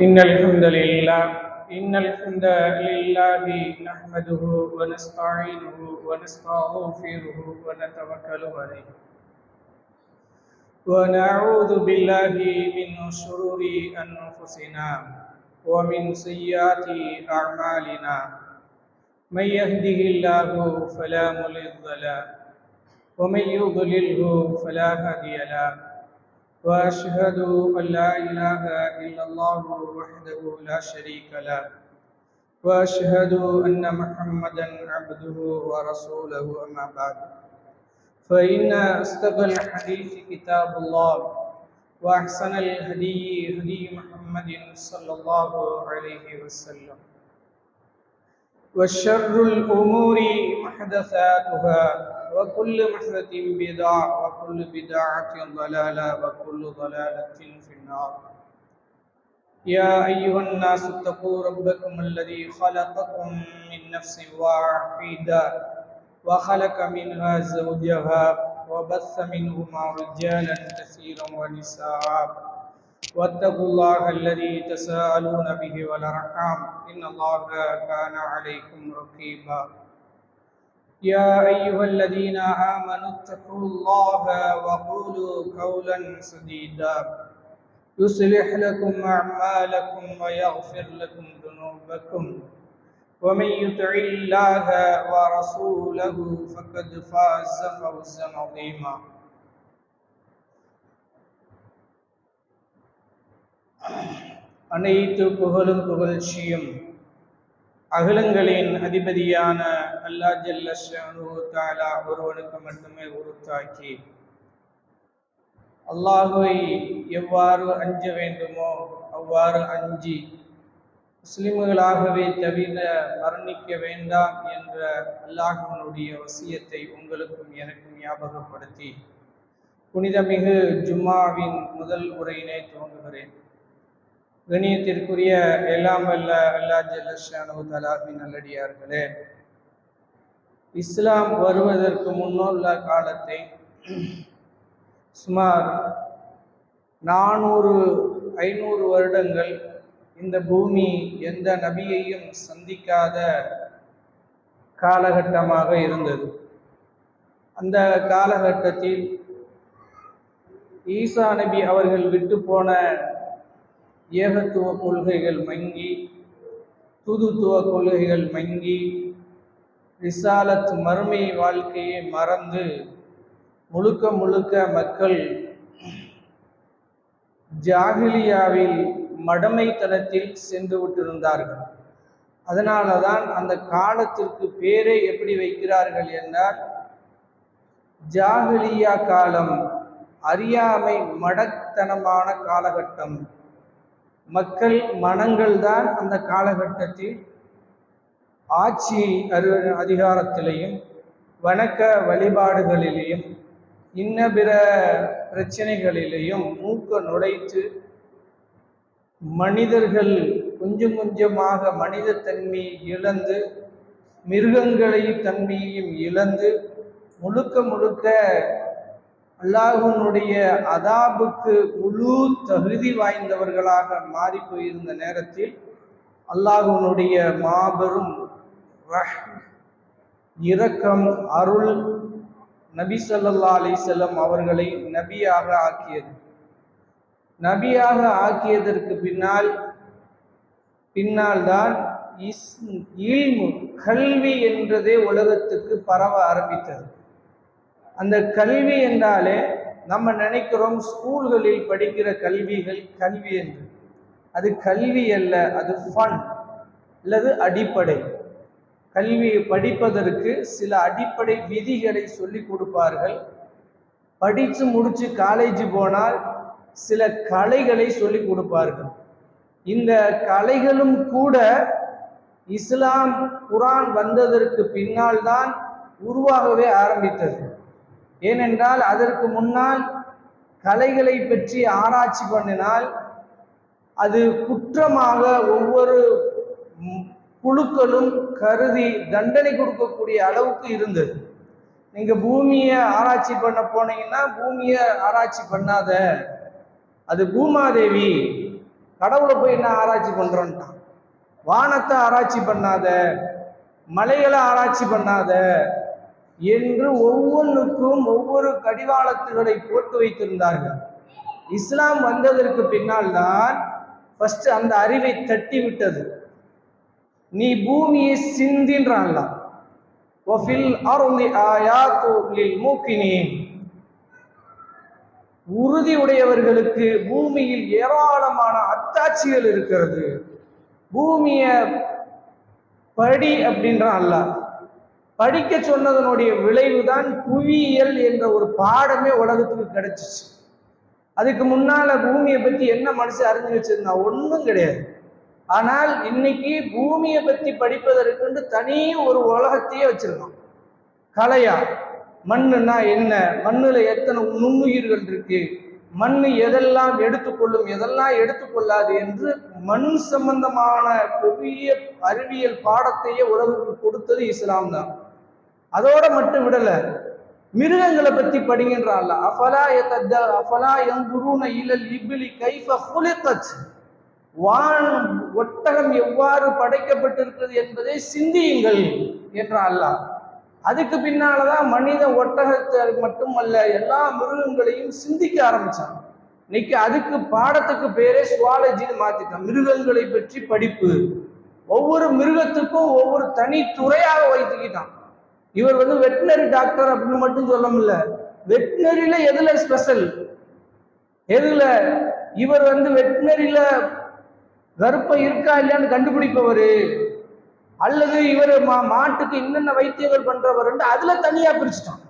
إن الحمد لله إن الحمد لله نحمده ونستعينه ونستغفره ونتوكل عليه. ونعوذ بالله من شرور أنفسنا ومن سيئات أعمالنا. من يهده الله فلا مضل له ومن يضلله فلا هادي له. وأشهد أن لا إله إلا الله وحده لا شريك له. وأشهد أن محمدا عبده ورسوله أما بعد. فإن أصدق الحديث كتاب الله وأحسن الهدي هدي محمد صلى الله عليه وسلم. وشر الأمور محدثاتها وكل محدثة بدعة وكل بدعة ضلالة وكل ضلالة في النار. يا أيها الناس اتقوا ربكم الذي خلقكم من نفس واحدة وخلق منها زوجها وبث منهما رجالا كثيرا ونساء. واتقوا الله الذي تساءلون به والأرحام. إن الله كان عليكم رقيبا. يا ايها الذين امنوا اتقوا الله وقولوا قولا سديدا يصلح لكم اعمالكم ويغفر لكم ذنوبكم ومن يطع الله ورسوله فقد فاز فوزا عظيما அனைத்து புகழும் புகழ்ச்சியும் அகலங்களின் அதிபதியான அல்லா ஜல்லா ஒருவனுக்கு மட்டுமே உருத்தாக்கி. அல்லாஹுவை எவ்வாறு அஞ்ச வேண்டுமோ அவ்வாறு அஞ்சி முஸ்லிம்களாகவே தவிர மரணிக்க வேண்டாம் என்ற அல்லாஹனுடைய வசியத்தை உங்களுக்கும் எனக்கும் ஞாபகப்படுத்தி. புனிதமிகு ஜும்மாவின் முதல் உரையினை துவங்குகிறேன். கணியத்திற்குரிய எல்லாம் அல்ல அல்லா ஜல்லஷானு தலாபி நல்லடியார்களே. இஸ்லாம் வருவதற்கு முன்னுள்ள காலத்தை சுமார் நானூறு ஐநூறு வருடங்கள் இந்த பூமி எந்த நபியையும் சந்திக்காத காலகட்டமாக இருந்தது. அந்த காலகட்டத்தில் ஈசா நபி அவர்கள் விட்டு போன ஏகத்துவ கொள்கைகள் மங்கி துதுத்துவ கொள்கைகள் மங்கி ரிசாலத் மறுமை வாழ்க்கையை மறந்து முழுக்க முழுக்க மக்கள் ஜாகிலியாவில் மடமைத்தனத்தில் சென்று விட்டிருந்தார்கள். அதனால தான் அந்த காலத்திற்கு பேரை எப்படி வைக்கிறார்கள் என்றால் ஜாகிலியா காலம் அறியாமை மடத்தனமான காலகட்டம். மக்கள் மனங்கள் தான் அந்த காலகட்டத்தில் ஆட்சி அரு அதிகாரத்திலையும் வணக்க வழிபாடுகளிலேயும் இன்ன பிற பிரச்சனைகளிலேயும் மூக்க நுழைத்து மனிதர்கள் கொஞ்சம் கொஞ்சமாக மனித தன்மையை இழந்து மிருகங்களை தன்மையையும் இழந்து முழுக்க முழுக்க அல்லாஹனுடைய அதாபுக்கு முழு தகுதி வாய்ந்தவர்களாக மாறி போயிருந்த நேரத்தில் அல்லாஹனுடைய மாபெரும் இரக்கம் அருள் நபி சொல்லல்லா அலிசல்லம் அவர்களை நபியாக ஆக்கியது. நபியாக ஆக்கியதற்கு பின்னால் பின்னால் தான் இஸ் கல்வி என்றதே உலகத்துக்கு பரவ ஆரம்பித்தது. அந்த கல்வி என்றாலே நம்ம நினைக்கிறோம் ஸ்கூல்களில் படிக்கிற கல்விகள் கல்வி என்று. அது கல்வி அல்ல அது ஃபன் அல்லது அடிப்படை. கல்வியை படிப்பதற்கு சில அடிப்படை விதிகளை சொல்லி கொடுப்பார்கள். படித்து முடித்து காலேஜ் போனால் சில கலைகளை சொல்லி கொடுப்பார்கள். இந்த கலைகளும் கூட இஸ்லாம் குரான் வந்ததற்கு பின்னால் தான் உருவாகவே ஆரம்பித்தது. ஏனென்றால் அதற்கு முன்னால் கலைகளை பற்றி ஆராய்ச்சி பண்ணினால் அது குற்றமாக ஒவ்வொரு குழுக்களும் கருதி தண்டனை கொடுக்கக்கூடிய அளவுக்கு இருந்தது. நீங்கள் பூமியை ஆராய்ச்சி பண்ண போனீங்கன்னா பூமியை ஆராய்ச்சி பண்ணாத. அது பூமாதேவி. கடவுளை போய் என்ன ஆராய்ச்சி பண்ணுறோன்ட்டான் வானத்தை ஆராய்ச்சி பண்ணாத. மலைகளை ஆராய்ச்சி பண்ணாத. என்று ஒவ்வொன்றுக்கும் ஒவ்வொரு கடிவாளத்துகளை போட்டு வைத்திருந்தார்கள். இஸ்லாம் வந்ததற்கு பின்னால் தான் ஃபர்ஸ்ட் அந்த அறிவை தட்டி விட்டது நீ பூமியை சிந்தின்றான்லாம். உறுதி உடையவர்களுக்கு பூமியில் ஏராளமான அத்தாட்சிகள் இருக்கிறது. பூமிய படி அப்படின்றான் அல்லாஹ். படிக்க சொன்னதனுடைய விளைவுதான் புவியியல் என்ற ஒரு பாடமே உலகத்துக்கு கிடைச்சிச்சு. அதுக்கு முன்னால பூமியை பத்தி என்ன மனசு அறிஞ்சு வச்சிருந்தா? ஒன்றும் கிடையாது. ஆனால் இன்னைக்கு பூமியை பத்தி படிப்பதற்குண்டு தனி ஒரு உலகத்தையே வச்சிருக்கோம். கலையா மண்ணுன்னா என்ன? மண்ணுல எத்தனை நுண்ணுயிர்கள் இருக்கு? மண் எதெல்லாம் எடுத்துக்கொள்ளும் எதெல்லாம் எடுத்துக்கொள்ளாது என்று மண் சம்பந்தமான பெரிய அறிவியல் பாடத்தையே உலகுக்கு கொடுத்தது இஸ்லாம் தான். அதோட மட்டும் விடல மிருகங்களை பத்தி படிக்கின்றான்ல அஃபலா எத்தத்த அஃபலா எங்குருன இலல் இபிலி கைஃப ஹுலிகத்? வான் ஒட்டகம் எவ்வாறு படைக்கப்பட்டிருக்கிறது என்பதை சிந்தியுங்கள் என்றான் அல்லாஹ் அதுக்கு பின்னாலதான் மனித ஒட்டகத்தை மட்டுமல்ல எல்லா மிருகங்களையும் சிந்திக்க ஆரம்பிச்சாங்க. இன்னைக்கு அதுக்கு பாடத்துக்கு பேரே சுவாலஜின்னு மாத்திட்டான் மிருகங்களை பற்றி படிப்பு. ஒவ்வொரு மிருகத்துக்கும் ஒவ்வொரு தனி துறையாக வைத்துக்கிட்டான். இவர் வந்து வெட்டினரி டாக்டர் அப்படின்னு மட்டும் சொல்ல முடியல. வெட்டினரியில எதுல ஸ்பெஷல் எதுல? இவர் வந்து வெட்டினரியில கர்ப்பம் இருக்கா இல்லையான்னு கண்டுபிடிப்பவர். அல்லது இவர் மா மாட்டுக்கு என்னென்ன வைத்தியங்கள் பண்றவர் அதுல தனியா பிரிச்சுட்டான்.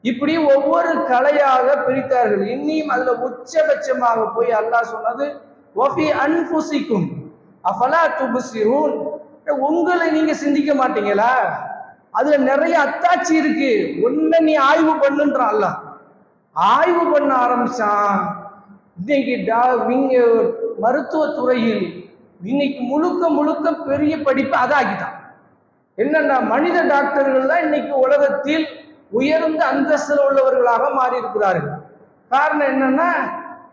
இப்படி ஒவ்வொரு கலையாக பிரித்தார்கள். இன்னியும் அதுல உச்சபட்சமாக போய் அல்லாஹ் சொன்னது ஒஃபி அன்புசிக்கும் அஃபலா துபுசிரூன் உங்களை நீங்க சிந்திக்க மாட்டீங்களா? அதுல நிறைய அத்தாட்சி இருக்கு. ஒன்ன நீ ஆய்வு பண்ணுன்றான் அல்லாஹ். ஆய்வு பண்ண ஆரம்பிச்சான். இன்னைக்கு டா- நீங்க மருத்துவத்துறையில் இன்னைக்கு முழுக்க முழுக்க பெரிய படிப்பு அதாக்கிட்டான் என்னன்னா மனித டாக்டர்கள் தான் இன்னைக்கு உலகத்தில் உயர்ந்த அந்தஸ்தில் உள்ளவர்களாக மாறி இருக்கிறார்கள் காரணம் என்னன்னா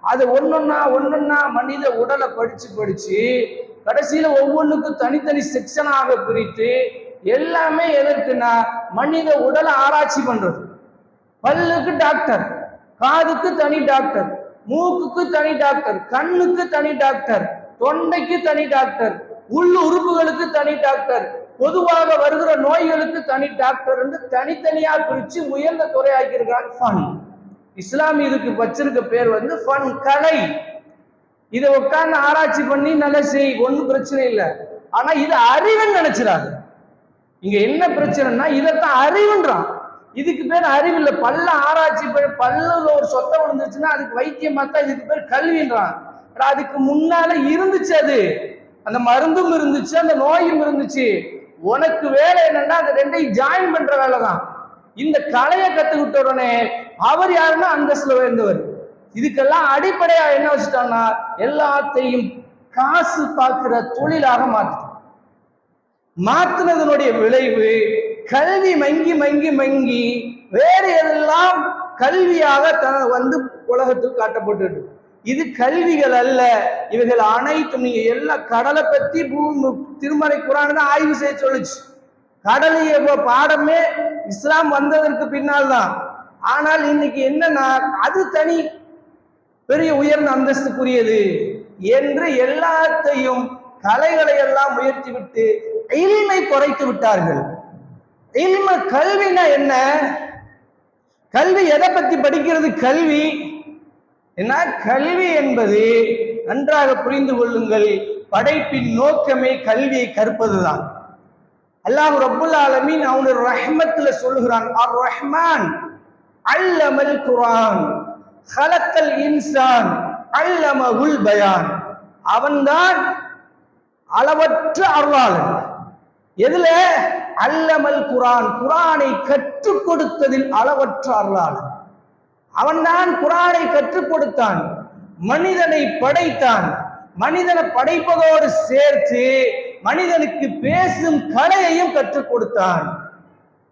அது ஒன்னொன்னா ஒன்னொன்னா மனித உடலை படிச்சு படிச்சு கடைசியில ஒவ்வொன்றுக்கும் தனித்தனி செக்ஷனாக பிரித்து எல்லாமே எதற்குன்னா மனித உடலை ஆராய்ச்சி பண்றது. பல்லுக்கு டாக்டர் காதுக்கு தனி டாக்டர் மூக்குக்கு தனி டாக்டர் கண்ணுக்கு தனி டாக்டர் தொண்டைக்கு தனி டாக்டர் உள் உறுப்புகளுக்கு தனி டாக்டர் பொதுவாக வருகிற நோய்களுக்கு தனி டாக்டர் என்று தனித்தனியா பிரிச்சு உயர்ந்த துறை இருக்கிறான் ஃபன். இஸ்லாம் இதுக்கு வச்சிருக்க பேர் வந்து ஃபன் கலை. இதை உட்கார்ந்து ஆராய்ச்சி பண்ணி நல்லா செய் ஒன்றும் பிரச்சனை இல்லை. ஆனா இது அறிவுன்னு நினைச்சிடாது. இங்க என்ன பிரச்சனைனா இதைத்தான் அறிவுன்றான். இதுக்கு பேர் அறிவு இல்லை. பல்ல ஆராய்ச்சி பண்ணி பல்லுல ஒரு சொத்தம் விழுந்துச்சுன்னா அதுக்கு வைத்தியம் பார்த்தா இதுக்கு பேர் கல்வின்றான். அதுக்கு முன்னால இருந்துச்சு அது. அந்த மருந்தும் இருந்துச்சு அந்த நோயும் இருந்துச்சு. உனக்கு வேலை என்னன்னா அந்த ரெண்டையும் ஜாயின் பண்ற வேலை தான். இந்த கலையை கத்துக்கிட்ட உடனே அவர் யாருன்னா அந்தஸ்துல உயர்ந்தவர். இதுக்கெல்லாம் அடிப்படையா என்ன வச்சுட்டாங்கன்னா எல்லாத்தையும் காசு பார்க்கிற தொழிலாக மாத்திட்டான். மாத்தினதனுடைய விளைவு கல்வி மங்கி மங்கி மங்கி வேறு எதெல்லாம் கல்வியாக த வந்து உலகத்துக்கு காட்டப்பட்டு இது கல்விகள் அல்ல. இவைகள் அனைத்தும் நீங்க எல்லா கடலை பத்தி பூமி திருமலை குரான் தான் ஆய்வு செய்ய சொல்லுச்சு. கடலைய பாடமே இஸ்லாம் வந்ததற்கு பின்னால் தான். ஆனால் இன்னைக்கு என்னன்னா அது தனி பெரிய உயர்ந்த அந்தஸ்துக்குரியது என்று எல்லாத்தையும் கலைகளை எல்லாம் உயர்த்தி விட்டு எளிமை குறைத்து விட்டார்கள். எளிமை கல்வினா என்ன? கல்வி எதை பத்தி படிக்கிறது? கல்வி ஏன்னா கல்வி என்பது நன்றாக புரிந்து கொள்ளுங்கள். படைப்பின் நோக்கமே கல்வியை கற்பதுதான். அல்லாஹ் ரபுல் ஆலமீன் அவனுடைய ரஹ்மத்துல சொல்லுகிறான் அர் ரஹ்மான் அல்லமல் குரான் ஹலத்தல் இன்சான் அல்லமகுல் பயான். அவன்தான் அளவற்ற அருளாளன். எதுல? அல்லமல் குரான் குரானை கற்றுக் கொடுத்ததில் அளவற்ற அருளாளன். அவன்தான் குரானை கற்றுக் கொடுத்தான் மனிதனை படைத்தான். மனிதனை படைப்பதோடு சேர்த்து மனிதனுக்கு பேசும் கலையையும் கற்றுக் கொடுத்தான்.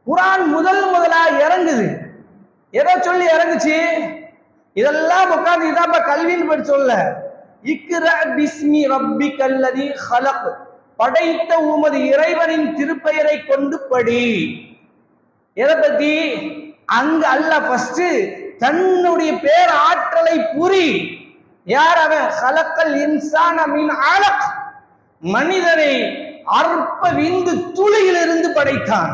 குரான் முதல் முதலா இறங்குது. எதை சொல்லி இறங்குச்சு? இதெல்லாம் உட்காந்து இதாப்பா கல்வின்னு படி சொல்ல. இக்ரா பிஸ்மி ரப்பிக்கல்லதி ஹலப் படைத்த உமது இறைவனின் திருப்பெயரை கொண்டு படி. எதை பத்தி? அங்க அல்ல ஃபர்ஸ்ட் தன்னுடைய பேர் ஆற்றலை புரி. யார் அவன்? ஹலக்கல் இன்சான மின் அலக் மனிதனை அற்ப விந்து துளியிலிருந்து படைத்தான்.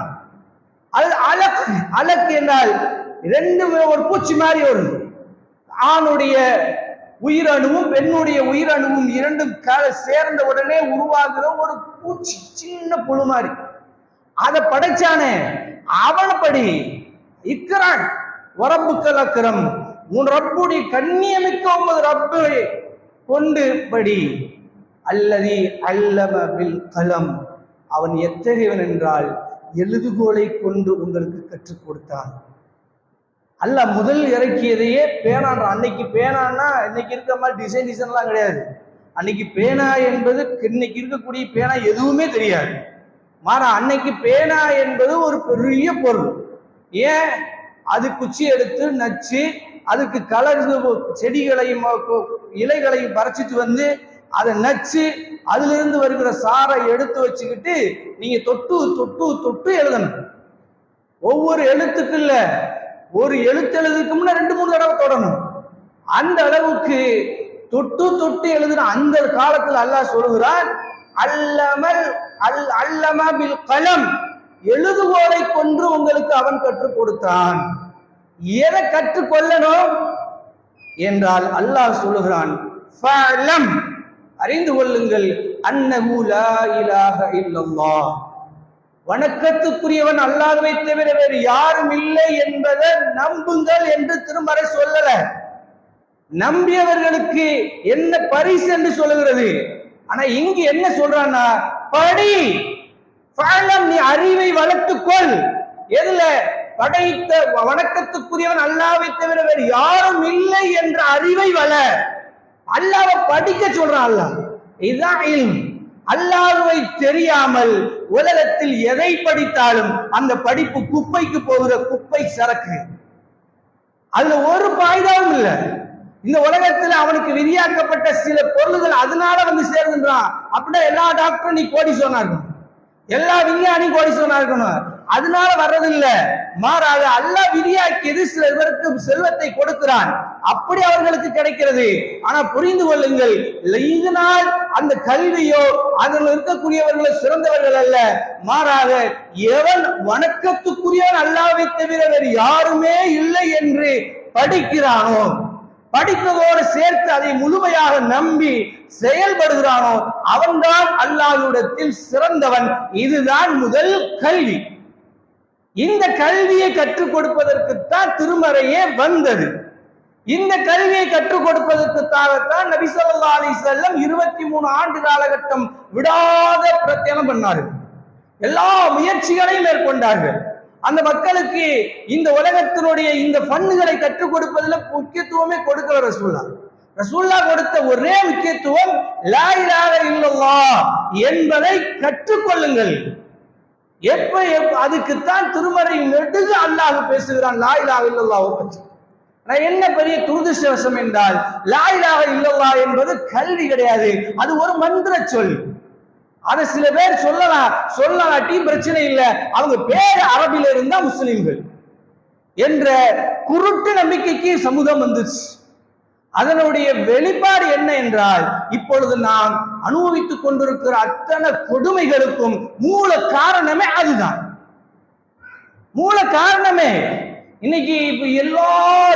அது அலக் அலக் என்றால் ரெண்டு ஒரு பூச்சி மாதிரி வருது ஆணுடைய உயிரணுவும் பெண்ணுடைய உயிரணுவும் இரண்டும் கால சேர்ந்த உடனே உருவாகிற ஒரு பூச்சி சின்ன புழு மாதிரி. அதை படைச்சானே. அவனை படி இக்கிறான். வரப்பு அக்கிரம். உன் ரப்புடி கண்ணியமிக்க உமது ரப்பை கொண்டு படி. அல்லதி அல்லம பில் கலம் அவன் எத்தகையவன் என்றால் எழுதுகோலை கொண்டு உங்களுக்கு கற்றுக் கொடுத்தான். அல்ல முதல் இறக்கியதையே பேனான்ற அன்னைக்கு பேனான்னா இன்னைக்கு இருக்கிற மாதிரி டிசைன் டிசைன்லாம் கிடையாது. அன்னைக்கு பேனா என்பது இன்னைக்கு இருக்கக்கூடிய பேனா எதுவுமே தெரியாது. மாறா அன்னைக்கு பேனா என்பது ஒரு பெரிய பொருள். ஏன்? அது குச்சி எடுத்து நச்சு அதுக்கு கலர் செடிகளையும் இலைகளையும் பறிச்சிட்டு வந்து அதை நச்சு அதிலிருந்து வருகிற சாரை எடுத்து வச்சுக்கிட்டு நீங்க தொட்டு தொட்டு தொட்டு எழுதணும். ஒவ்வொரு எழுத்துக்கு இல்ல ஒரு எழுத்து எழுதுக்கு முன்ன ரெண்டு மூணு தடவை தொடணும். அந்த அளவுக்கு தொட்டு தொட்டு எழுதுன அந்த காலத்தில் அல்லாஹ் சொல்கிறான் அல்லமல் அல் அல்லம பில் கலம் எழுதுகோலை கொன்று உங்களுக்கு அவன் கற்றுக் கொடுத்தான். எதை கற்றுக்கொள்ளணும் என்றால் அல்லாஹ் சொல்லுகிறான் அறிந்து கொள்ளுங்கள் அன்னஹு வணக்கத்துக்குரியவன் அல்லாதவை தவிர வேறு யாரும் இல்லை என்பதை நம்புங்கள் என்று திருமறை சொல்லல. நம்பியவர்களுக்கு என்ன பரிசு என்று சொல்லுகிறது? ஆனா இங்கு என்ன சொல்றான்னா படி. ஃபஅலம் நீ அறிவை வளர்த்துக்கொள். எதுல? படைத்த வணக்கத்துக்குரியவன் அல்லாவை தவிர வேறு யாரும் இல்லை என்ற அறிவை வள. அல்லாவை படிக்க சொல்றான் அல்லாஹ். இதுதான் இல்ம். தெரியாமல் உலகத்தில் எதை படித்தாலும் அந்த படிப்பு குப்பைக்கு போகிற குப்பை சரக்கு. அதுல ஒரு பாய்தாவும் இல்லை. இந்த உலகத்துல அவனுக்கு விதியாக்கப்பட்ட சில பொருள்கள் அதனால வந்து சேருதுன்றான் அப்படின்னா எல்லா டாக்டரும் நீ கோடி சொன்னார்கள். எல்லா விஞ்ஞானியும் கோடீஸ்வரனா இருக்கணும். அதனால வர்றதில்லை. மாறாக அல்லாஹ் விதியாக்கியது சில பேருக்கு செல்வத்தை கொடுக்கிறான். அப்படி அவர்களுக்கு கிடைக்கிறது. ஆனா புரிந்து கொள்ளுங்கள் இதனால் அந்த கல்வியோ அதில் இருக்கக்கூடியவர்களை சிறந்தவர்கள் அல்ல. மாறாக எவன் வணக்கத்துக்குரியவன் அல்லாவை தவிர வேறு யாருமே இல்லை என்று படிக்கிறானோ படித்ததோடு சேர்த்து அதை முழுமையாக நம்பி செயல்படுகிறானோ அவன்தான் அல்லாஹ்விடத்தில் சிறந்தவன். இதுதான் முதல் கல்வி. இந்த கல்வியை கற்றுக் கொடுப்பதற்குத்தான் திருமறையே வந்தது. இந்த கல்வியை கற்றுக் கொடுப்பதற்குத்தாகத்தான் நபிசல்லா அலி செல்லம் இருபத்தி மூணு ஆண்டு காலகட்டம் விடாத பிரத்தியானம் பண்ணார்கள். எல்லா முயற்சிகளையும் மேற்கொண்டார்கள். அந்த மக்களுக்கு இந்த உலகத்தினுடைய இந்த ஃபண்ணுகளை கற்றுக் கொடுப்பதில் முக்கியத்துவமே கொடுக்கல ரசூல்லா. ரசூல்லா கொடுத்த ஒரே முக்கியத்துவம் லா இல்லல்லா என்பதை கற்றுக்கொள்ளுங்கள் எப்ப அதுக்குத்தான் திருமறை நெடுக அல்லாஹ் பேசுகிறான் லாயிலாக இல்லல்லா நான் பற்றி என்ன பெரிய துரதிருஷ்டவசம் என்றால் லாயிலாக இல்லல்லா என்பது கல்வி கிடையாது. அது ஒரு மந்திர சொல். அதை சில பேர் சொல்லலாம் சொல்லலாட்டி பிரச்சனை இல்லை. அவங்க பேர் அரபில இருந்தா முஸ்லிம்கள். என்ற குருட்டு நம்பிக்கைக்கு சமூகம் வந்துச்சு. அதனுடைய வெளிப்பாடு என்ன என்றால் இப்பொழுது நாம் அனுபவித்துக் கொண்டிருக்கிற அத்தனை கொடுமைகளுக்கும் மூல காரணமே அதுதான். மூல காரணமே இன்னைக்கு இப்ப எல்லா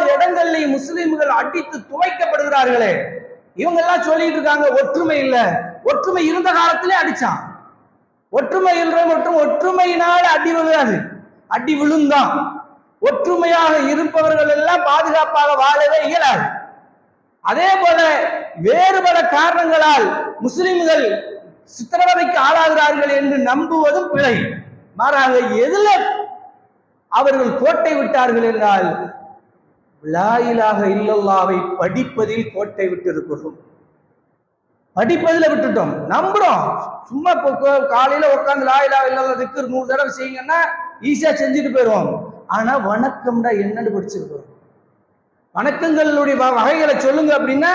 இடங்கள்லையும் முஸ்லிம்கள் அடித்து துவைக்கப்படுகிறார்களே. இவங்க எல்லாம் சொல்லிட்டு இருக்காங்க ஒற்றுமை இல்லை. ஒற்றுமை இருந்த காலத்திலே அடிச்சான். ஒற்றுமை என்ற மற்றும் ஒற்றுமையினால் அடி விழுகாது. அடி விழுந்தான். ஒற்றுமையாக இருப்பவர்கள் எல்லாம் பாதுகாப்பாக வாழவே இயலாது. அதே போல வேறு பல காரணங்களால் முஸ்லிம்கள் சித்திரவதைக்கு ஆளாகிறார்கள் என்று நம்புவதும் பிழை. மாறாக எதில் அவர்கள் கோட்டை விட்டார்கள் என்றால் லாயிலாக இல்லல்லாவை படிப்பதில் கோட்டை விட்டிருக்கிறோம். படிப்பதில் விட்டுட்டோம். நம்புறோம். சும்மா இப்போ கோ- காலையில உட்காந்து லா இல்லாத திக்கு நூறு தடவை செய்யுங்கன்னா ஈஸியா செஞ்சுட்டு போயிடுவோம் ஆனா வணக்கம்டா என்னன்னு படிச்சிருக்கோம் வணக்கங்களுடைய வ- வகைகளை சொல்லுங்க அப்படின்னா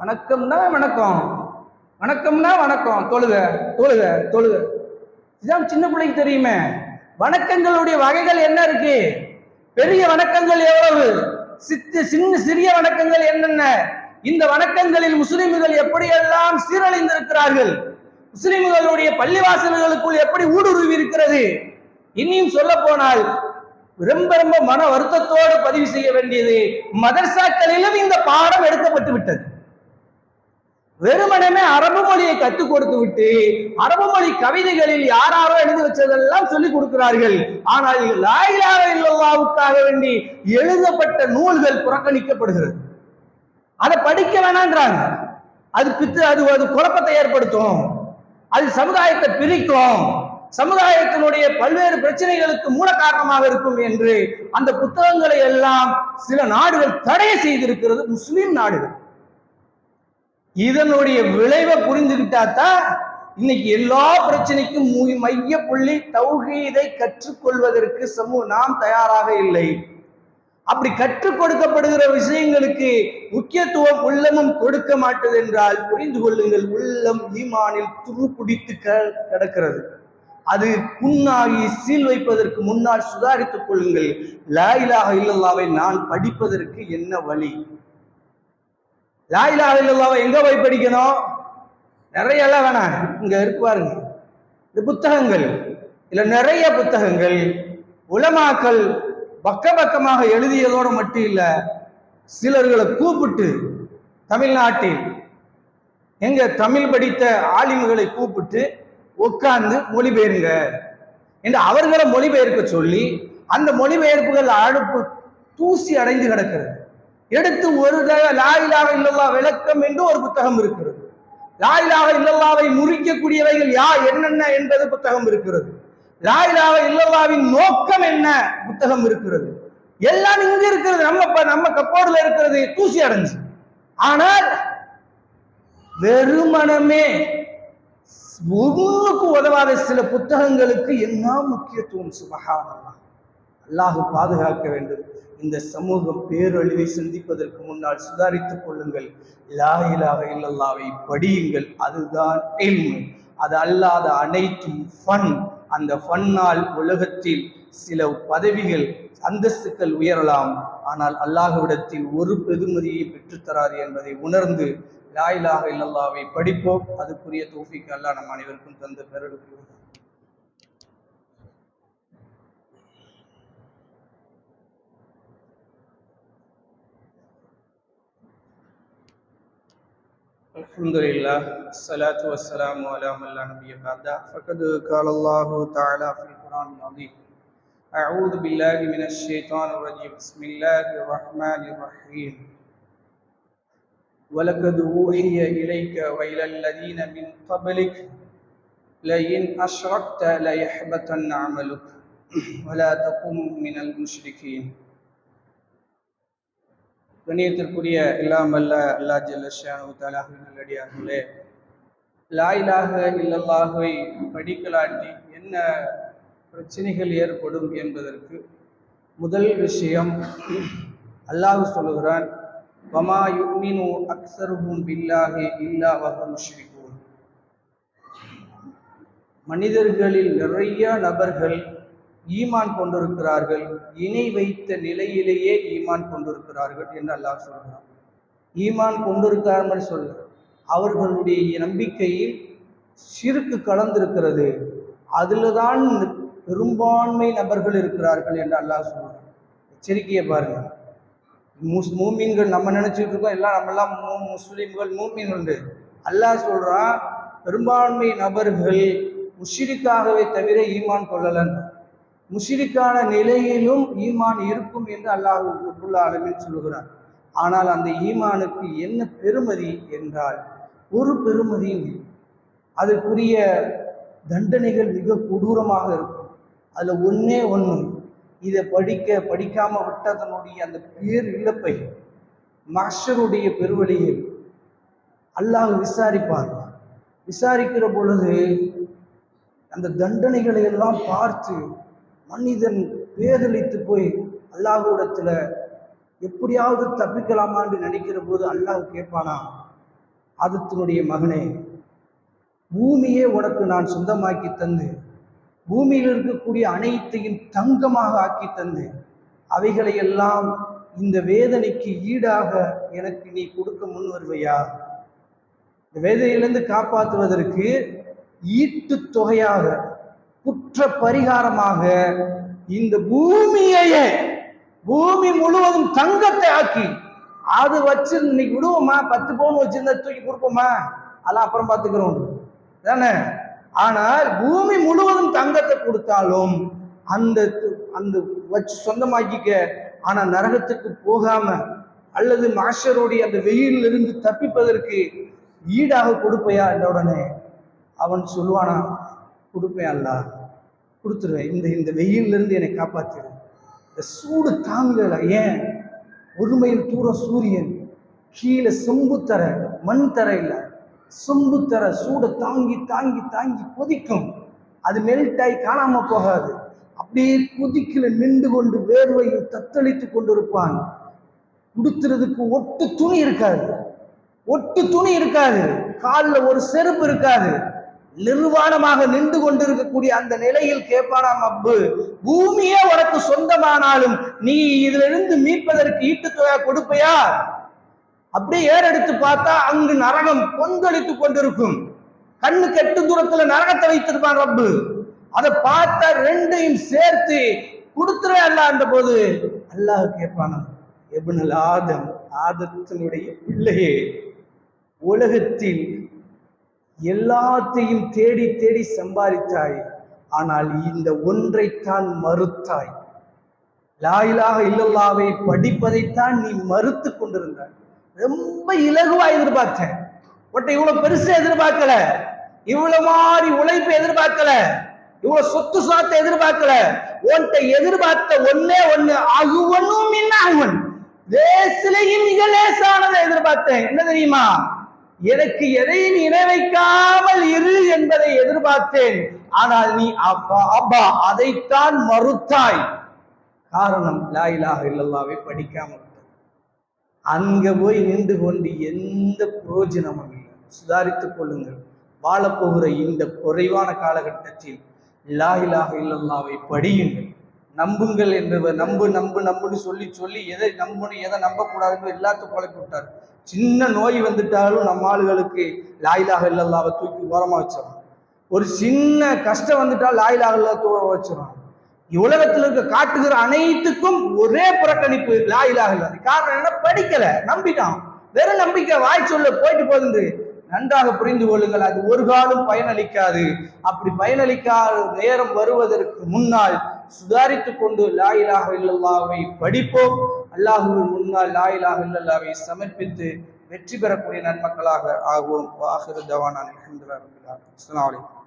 வணக்கம்னா வணக்கம். வணக்கம்னா வணக்கம். தொழுக தொழுக தொழுக. இதுதான் சின்ன பிள்ளைக்கு தெரியுமே. வணக்கங்களுடைய வகைகள் என்ன இருக்கு? பெரிய வணக்கங்கள் எவ்வளவு? சித்து சின்ன சிறிய வணக்கங்கள் என்னென்ன? இந்த வணக்கங்களில் முஸ்லிம்கள் எப்படியெல்லாம் சீரழிந்திருக்கிறார்கள்? முஸ்லிம்களுடைய பள்ளிவாசல்களுக்குள் எப்படி ஊடுருவி இருக்கிறது இன்னும் சொல்ல போனால் ரொம்ப ரொம்ப மன வருத்தத்தோடு பதிவு செய்ய வேண்டியது மதர்சாக்களிலும் இந்த பாடம் எடுக்கப்பட்டு விட்டது. வெறுமனமே அரபு மொழியை கற்றுக் கொடுத்து விட்டு அரபு மொழி கவிதைகளில் யாராரோ எழுதி வச்சதெல்லாம் சொல்லிக் கொடுக்கிறார்கள். ஆனால் லாயிலாக இல்லவாவுக்காக வேண்டி எழுதப்பட்ட நூல்கள் புறக்கணிக்கப்படுகிறது. அதை படிக்க வேணான்றாங்க அது பித்து அது அது குழப்பத்தை ஏற்படுத்தும். அது சமுதாயத்தை பிரிக்கும். சமுதாயத்தினுடைய பல்வேறு பிரச்சனைகளுக்கு மூல காரணமாக இருக்கும் என்று அந்த புத்தகங்களை எல்லாம் சில நாடுகள் தடை செய்திருக்கிறது முஸ்லிம் நாடுகள். இதனுடைய விளைவை புரிந்துகிட்டா தான் இன்னைக்கு எல்லா பிரச்சனைக்கும் மைய புள்ளி தௌஹீதை கற்றுக்கொள்வதற்கு சமூக நாம் தயாராக இல்லை. அப்படி கற்றுக் கொடுக்கப்படுகிற விஷயங்களுக்கு முக்கியத்துவம் உள்ளமும் கொடுக்க மாட்டது என்றால் புரிந்து கொள்ளுங்கள் உள்ளம் ஈமானில் துருப்பிடித்து க- கிடக்கிறது. அது புண்ணாகி சீல் வைப்பதற்கு முன்னால் சுதாரித்துக் கொள்ளுங்கள். லா இல்லல்லாவை நான் படிப்பதற்கு என்ன வழி? லாயிலாக இல்லல்லாவை எங்க போய் படிக்கணும்? நிறைய எல்லாம் வேணாம். இங்க இருக்கு பாருங்க. இந்த புத்தகங்கள். இதுல நிறைய புத்தகங்கள். உலமாக்கள் பக்க பக்கமாக எழுதியதோடு மட்டும் இல்லை சிலர்களை கூப்பிட்டு தமிழ்நாட்டில் எங்க தமிழ் படித்த ஆலிம்களை கூப்பிட்டு உட்கார்ந்து மொழிபெயருங்க என்று அவர்களை மொழிபெயர்க்க சொல்லி அந்த மொழிபெயர்ப்புகள் அடுப்பு தூசி அடைந்து கிடக்கிறது. எடுத்து ஒரு தடவை லாயிலாக இல்லல்லா விளக்கம் என்று ஒரு புத்தகம் இருக்கிறது. லாயிலாக இல்லல்லாவை முறிக்கக்கூடியவைகள் யா என்னென்ன என்பது புத்தகம் இருக்கிறது. லாயிலாக இல்லல்லாவின் நோக்கம் என்ன? புத்தகம் இருக்கிறது. எல்லாம் இங்க இருக்கிறது. நம்ம நம்ம கப்போர்ல இருக்கிறது தூசி அடைஞ்சு. ஆனால் வெறுமனமே ஒண்ணுக்கு உதவாத சில புத்தகங்களுக்கு என்ன முக்கியத்துவம்? சுபகானல்லா அல்லாஹ் பாதுகாக்க வேண்டும். இந்த சமூகம் பேரழிவை சந்திப்பதற்கு முன்னால் சுதாரித்துக் கொள்ளுங்கள். லா இல்லல்லாவை படியுங்கள். அதுதான் அது அல்லாத அனைத்தும் ஃபன் அந்த ஃபன்னால் உலகத்தில் சில பதவிகள் அந்தஸ்துக்கள் உயரலாம். ஆனால் அல்லாஹ்விடத்தில் ஒரு பெருமதியை பெற்றுத்தராது என்பதை உணர்ந்து லாயிலாக இல்லல்லாவை படிப்போம். அதுக்குரிய தோஃபிக்கு அல்லாஹ் நம் அனைவருக்கும் தந்த பெருளுக்கு الحمد لله الصلاة والسلام على من لا نبي بعده. فقد قال الله تعالى في القرآن العظيم أعوذ بالله من الشيطان الرجيم. بسم الله الرحمن الرحيم. ولقد أوحي إليك وإلى الذين من قبلك لئن أشركت ليحبطن عملك. ولا تكن من المشركين. கண்ணியத்திற்குரிய எல்லாம் அல்ல அல்லா ஜல்லஷானு தலாஹு நல்லடியார்களே லாயிலாக இல்லல்லாகவை படிக்கலாட்டி என்ன பிரச்சனைகள் ஏற்படும் என்பதற்கு முதல் விஷயம் அல்லாஹ் சொல்லுகிறான் வமா யுமினு அக்சருஹும் பில்லாஹி இல்லா வகம் முஷ்ரிகூன். மனிதர்களில் நிறைய நபர்கள் ஈமான் கொண்டிருக்கிறார்கள் இணை வைத்த நிலையிலேயே ஈமான் கொண்டிருக்கிறார்கள் என்று அல்லாஹ் சொல்கிறான். ஈமான் கொண்டிருக்காமல் சொல்ல. அவர்களுடைய நம்பிக்கையில் சிறுக்கு கலந்திருக்கிறது. அதில் தான் பெரும்பான்மை நபர்கள் இருக்கிறார்கள் என்று அல்லாஹ் சொல்கிறான். எச்சரிக்கையை பாருங்கள் முஸ் மூமீன்கள் நம்ம நினச்சிட்டு இருக்கோம் எல்லாம் நம்மெல்லாம் மூ முஸ்லீம்கள் மூமீன்கள் அல்லாஹ் சொல்கிறான் பெரும்பான்மை நபர்கள் முஷிரிக்காகவே தவிர ஈமான் கொள்ளலன்னு. முஷிரிக்கான நிலையிலும் ஈமான் இருக்கும் என்று அல்லாஹ் அளவில் சொல்கிறார் ஆனால் அந்த ஈமானுக்கு என்ன பெருமதி என்றால் ஒரு பெருமதியும் அதற்குரிய தண்டனைகள் மிக கொடூரமாக இருக்கும். அதில் ஒன்றே ஒன்று இதை படிக்க படிக்காம விட்டதனுடைய அந்த பேர் இழப்பை மஷருடைய பெருவழியில் அல்லாஹ் விசாரிப்பார். விசாரிக்கிற பொழுது அந்த தண்டனைகளை எல்லாம் பார்த்து மனிதன் பேதலித்து போய் அல்லாஹ்விடத்துல எப்படியாவது தப்பிக்கலாமான்னு நினைக்கிற போது அல்லாஹ் கேட்பானா? ஆதத்தினுடைய மகனே பூமியே உனக்கு நான் சொந்தமாக்கி தந்து பூமியில் இருக்கக்கூடிய அனைத்தையும் தங்கமாக ஆக்கி தந்து அவைகளையெல்லாம் இந்த வேதனைக்கு ஈடாக எனக்கு நீ கொடுக்க முன் வருவையா? இந்த வேதனையிலிருந்து காப்பாற்றுவதற்கு ஈட்டு தொகையாக குற்ற பரிகாரமாக இந்த பூமியையே பூமி முழுவதும் தங்கத்தை ஆக்கி அது வச்சு இன்னைக்கு விடுவோமா? பத்து பவுன் வச்சிருந்தா தூக்கி கொடுப்போமா? அதெல்லாம் அப்புறம் பார்த்துக்கிறோம். தானே? ஆனால் பூமி முழுவதும் தங்கத்தை கொடுத்தாலும் அந்த அந்த வச்சு சொந்தமாக்கிக்க ஆனால் நரகத்துக்கு போகாம அல்லது மாஷருடைய அந்த வெயிலிருந்து தப்பிப்பதற்கு ஈடாக கொடுப்பையா? என்ற உடனே. அவன் சொல்லுவானா கொடுப்பேன் அல்லா. கொடுத்துருவேன் இந்த இந்த வெயிலிருந்து என்னை காப்பாத்திரு. இந்த சூடு தாங்கல ஏன்? ஒரு மைல் தூர சூரியன் கீழே செம்பு தர மண் தர இல்லை. செம்பு தர சூடை தாங்கி தாங்கி தாங்கி கொதிக்கும். அது மெல்ட் ஆகி காணாம போகாது. அப்படியே கொதிக்கல நின்று கொண்டு வேர்வையில் தத்தளித்து கொண்டிருப்பான். உடுத்துறதுக்கு ஒட்டு துணி இருக்காது. ஒட்டு துணி இருக்காது. காலில் ஒரு செருப்பு இருக்காது. நிர்வாணமாக நின்று கொண்டிருக்கக்கூடிய அந்த நிலையில் கேட்பானாம் அப்பு பூமியே உனக்கு சொந்தமானாலும் நீ இதிலிருந்து மீட்பதற்கு ஈட்டுத்தொகை கொடுப்பையா? அப்படியே ஏறெடுத்து பார்த்தா அங்கு நரகம் கொந்தளித்து கொண்டிருக்கும். கண்ணு கெட்டு தூரத்துல நரகத்தை வைத்திருப்பான் ரப்பு. அதை பார்த்தா ரெண்டையும் சேர்த்து கொடுத்துருவே அல்ல அந்த போது அல்லாஹ் கேட்பானா எபுனல் ஆதம் ஆதத்தினுடைய பிள்ளையே உலகத்தில் எல்லாத்தையும் தேடி தேடி சம்பாதித்தாய். ஆனால் இந்த ஒன்றைத்தான் மறுத்தாய். லாயிலாக இல்லல்லாவை படிப்பதைத்தான் நீ மறுத்து கொண்டிருந்தாய். ரொம்ப இலகுவா எதிர்பார்த்தேன். உன்ட்ட இவ்வளவு பெருசா எதிர்பார்க்கல. இவ்வளவு மாதிரி உழைப்பு எதிர்பார்க்கல. இவ்வளவு சொத்து சாத்தை எதிர்பார்க்கல. உன்ட்ட எதிர்பார்த்த ஒன்னே ஒண்ணு. அகுவனும் என்ன அகுவன் லேசிலையும் மிக லேசானதை எதிர்பார்த்தேன். என்ன தெரியுமா? எனக்கு எதையும் இணை வைக்காமல் இரு என்பதை எதிர்பார்த்தேன். ஆனால் நீ அப்பா அதைத்தான் மறுத்தாய். காரணம் லா இலாஹ இல்லல்லாவை படிக்காமல் அங்க போய் நின்று கொண்டு எந்த பிரயோஜனமும் இல்லை. சுதாரித்துக் கொள்ளுங்கள். வாழப்போகிற இந்த குறைவான காலகட்டத்தில் லாயிலாக இல்லல்லாவை படியுங்கள். நம்புங்கள் என்றவர் நம்பு நம்பு நம்புன்னு சொல்லி சொல்லி எதை நம்பணும் எதை நம்பக்கூடாதுன்னு எல்லாத்தையும் குழப்பி விட்டார். சின்ன நோய் வந்துட்டாலும் நம்ம ஆளுகளுக்கு லாயிலாக இல்லல்லாவை தூக்கி ஓரமாக வச்சிடும் ஒரு சின்ன கஷ்டம் வந்துட்டால் லாயிலாக இல்லா தூரம் வச்சிடும் உலகத்தில் இருக்க காட்டுகிற அனைத்துக்கும் ஒரே புறக்கணிப்பு லாயிலாக இல்லாது காரணம் என்ன? படிக்கல நம்பிட்டான். வெறும் நம்பிக்கை வாய் சொல்ல போயிட்டு போகுது. நன்றாக புரிந்து கொள்ளுங்கள் அது ஒரு காலம் பயனளிக்காது. அப்படி பயனளிக்காத நேரம் வருவதற்கு முன்னால் சுதாரித்துக் கொண்டு லா இலாஹ இல்லல்லாவை படிப்போம். அல்லாஹுவின் முன்னால் லா இலாஹ இல்லல்லாவை சமர்ப்பித்து வெற்றி பெறக்கூடிய நன்மக்களாக ஆகுவோம். வாஹிரு ஜவானான் அல்ஹம்துலில்லாஹ்